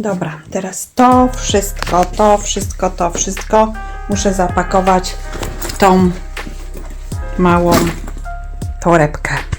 Dobra, teraz to wszystko, to wszystko, to wszystko muszę zapakować w tą małą torebkę.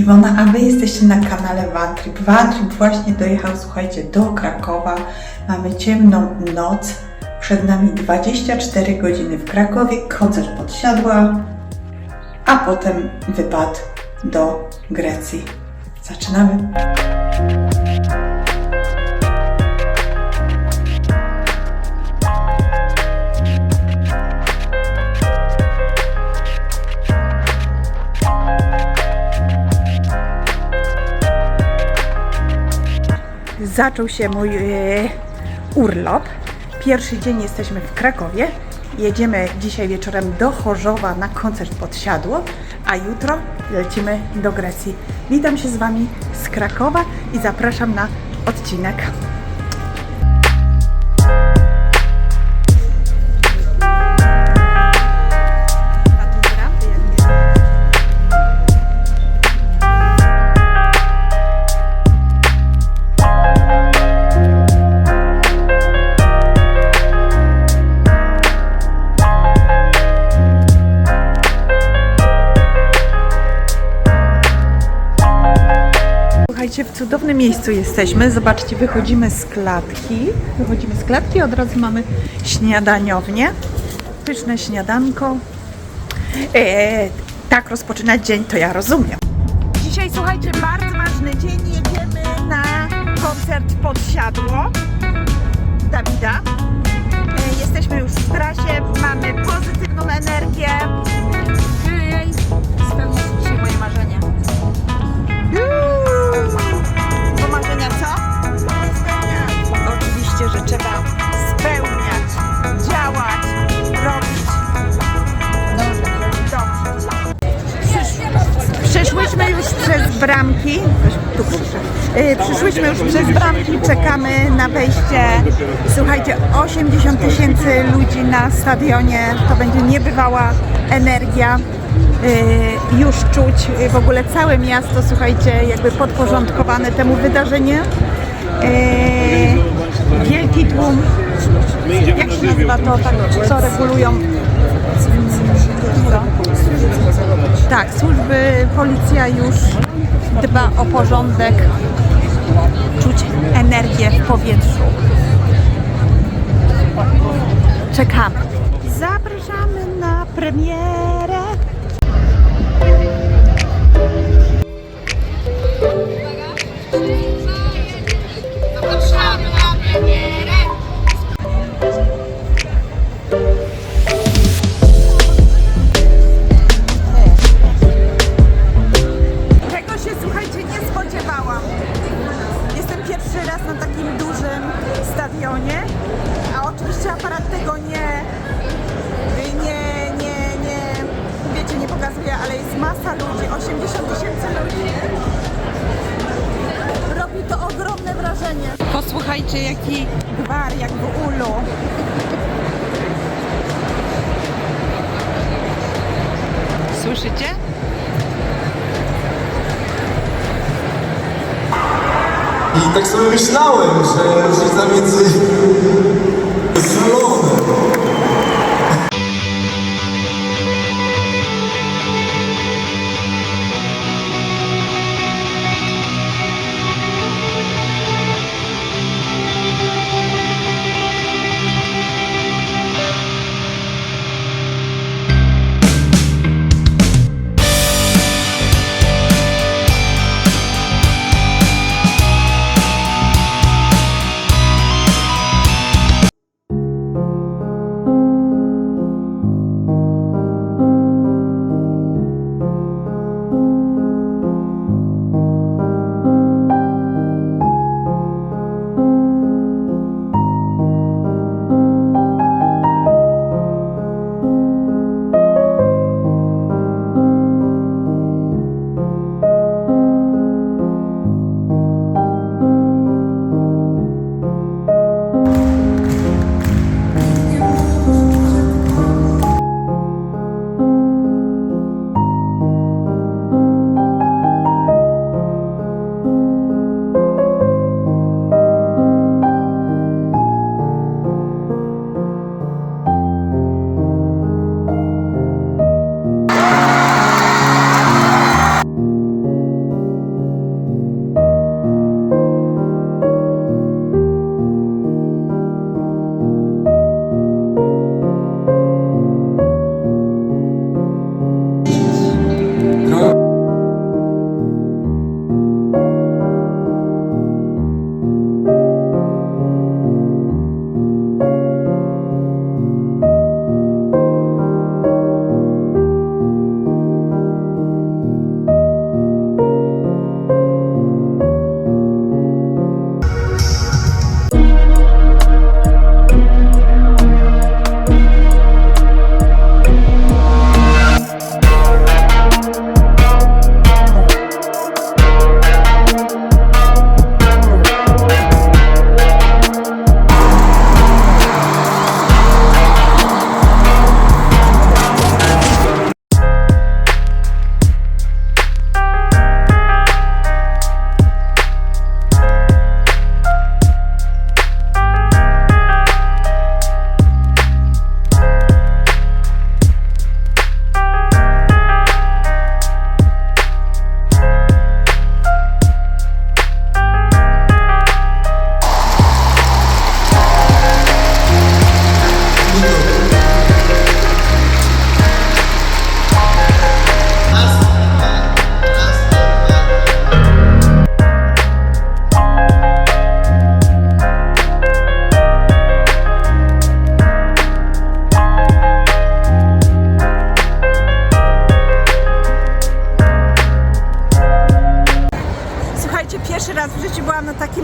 Iwona, a Wy jesteście na kanale Vantrip. Vantrip właśnie dojechał, słuchajcie, do Krakowa. Mamy ciemną noc, przed nami 24 godziny w Krakowie, koncert podsiadła, a potem wypad do Grecji. Zaczynamy. Zaczął się mój e, urlop. Pierwszy dzień jesteśmy w Krakowie. Jedziemy dzisiaj wieczorem do Chorzowa na koncert podsiadło, a jutro lecimy do Grecji. Witam się z Wami z Krakowa i zapraszam na odcinek. Słuchajcie, w cudownym miejscu jesteśmy. Zobaczcie, wychodzimy z klatki. Wychodzimy z klatki, od razu mamy śniadaniownię. Pyszne śniadanko. Eee, tak rozpoczynać dzień, to ja rozumiem. Dzisiaj, słuchajcie, bardzo ważny dzień. Jedziemy na koncert Podsiadło Dawida. E, jesteśmy już w trasie, mamy pozytywną energię. Bramki. Tu. Y, Przyszłyśmy już przez bramki, czekamy na wejście. Słuchajcie, 80 tysięcy ludzi na stadionie. To będzie niebywała energia. Y, Już czuć w ogóle całe miasto, słuchajcie, jakby podporządkowane temu wydarzeniu. Y, Wielki tłum. Jak się nazywa to, tak, co regulują? Co? Tak, służby, policja już dba o porządek, czuć energię w powietrzu. Czekamy. Zapraszamy na premierę. Pierwszy raz na takim dużym stadionie, a oczywiście aparat tego nie, nie, nie, nie, wiecie, nie pokazuje, ale jest masa ludzi, 80 tysięcy ludzi. Robi to ogromne wrażenie. Posłuchajcie, jaki gwar, jak w ulu. Słyszycie? I tak sobie myślałem, że różnica między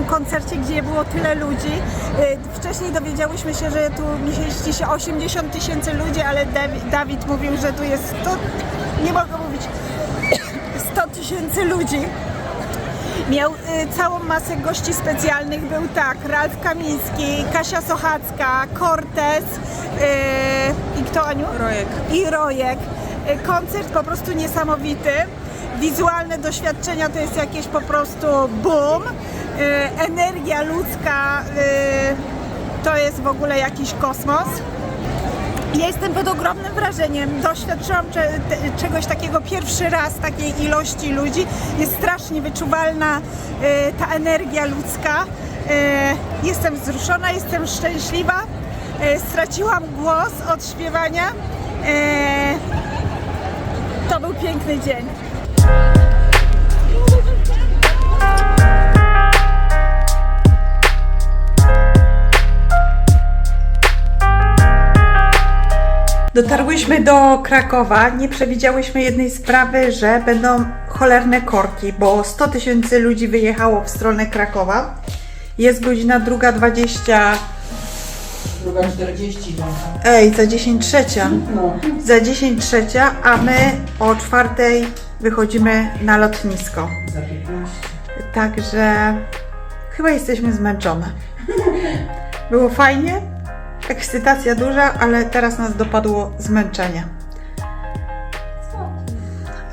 koncercie, gdzie było tyle ludzi. Y, Wcześniej dowiedziałyśmy się, że tu mieści się 80 tysięcy ludzi, ale Dawi- Dawid mówił, że tu jest 100, nie mogę mówić, 100 tysięcy ludzi. Miał y, całą masę gości specjalnych. Był tak, Ralf Kamiński, Kasia Sochacka, Cortez y, i kto Aniu? Rojek. I Rojek. Y, koncert po prostu niesamowity. Wizualne doświadczenia to jest jakieś po prostu boom. Y, energia ludzka y, to jest w ogóle jakiś kosmos. Ja jestem pod ogromnym wrażeniem. Doświadczyłam czegoś takiego pierwszy raz, takiej ilości ludzi. Jest strasznie wyczuwalna e, ta energia ludzka. E, jestem wzruszona, jestem szczęśliwa. E, straciłam głos od śpiewania. E, to był piękny dzień. Dotarłyśmy do Krakowa. Nie przewidziałyśmy jednej sprawy, że będą cholerne korki, bo 100 tysięcy ludzi wyjechało w stronę Krakowa. Jest godzina 2.20. Druga 40 no. Ej, za 10 trzecia. no. Za 10 trzecia, a my o czwartej wychodzimy na lotnisko. Za 15. Także chyba jesteśmy zmęczone. Było fajnie, ekscytacja duża, ale teraz nas dopadło zmęczenie.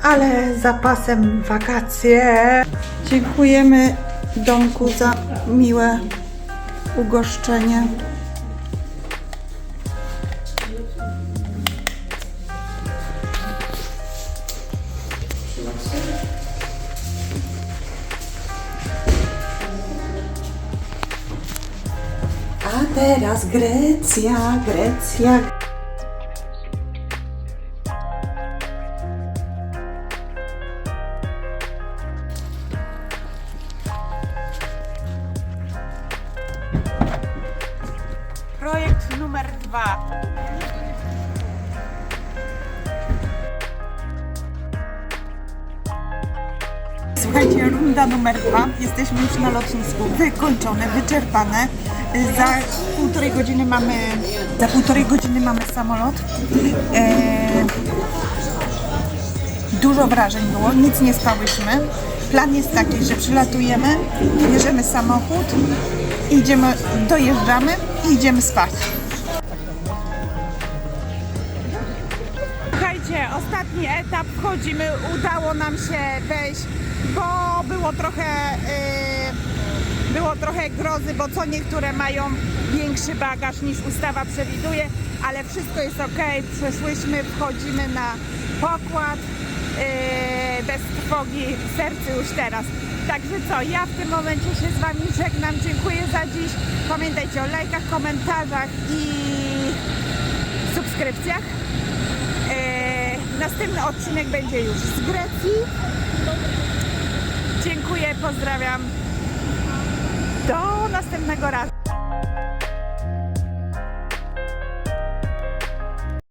Ale zapasem wakacje. Dziękujemy Domku za miłe ugoszczenie. Teraz Grecja, Grecja. Projekt numer dwa. Runda numer dwa. Jesteśmy już na lotnisku. Wykończone, wyczerpane. Za półtorej godziny mamy, za półtorej godziny mamy samolot. E, dużo wrażeń było, nic nie spałyśmy. Plan jest taki, że przylatujemy, bierzemy samochód, idziemy, dojeżdżamy i idziemy spać. Słuchajcie, ostatni etap wchodzimy, udało nam się wejść, bo było trochę, yy, było trochę grozy, bo co niektóre mają większy bagaż niż ustawa przewiduje, ale wszystko jest ok, przeszłyśmy, wchodzimy na pokład, yy, bez trwogi w sercu już teraz. Także co, ja w tym momencie się z Wami żegnam, dziękuję za dziś, pamiętajcie o lajkach, komentarzach i subskrypcjach. Następny odcinek będzie już z Grecji. Dziękuję, pozdrawiam. Do następnego razu.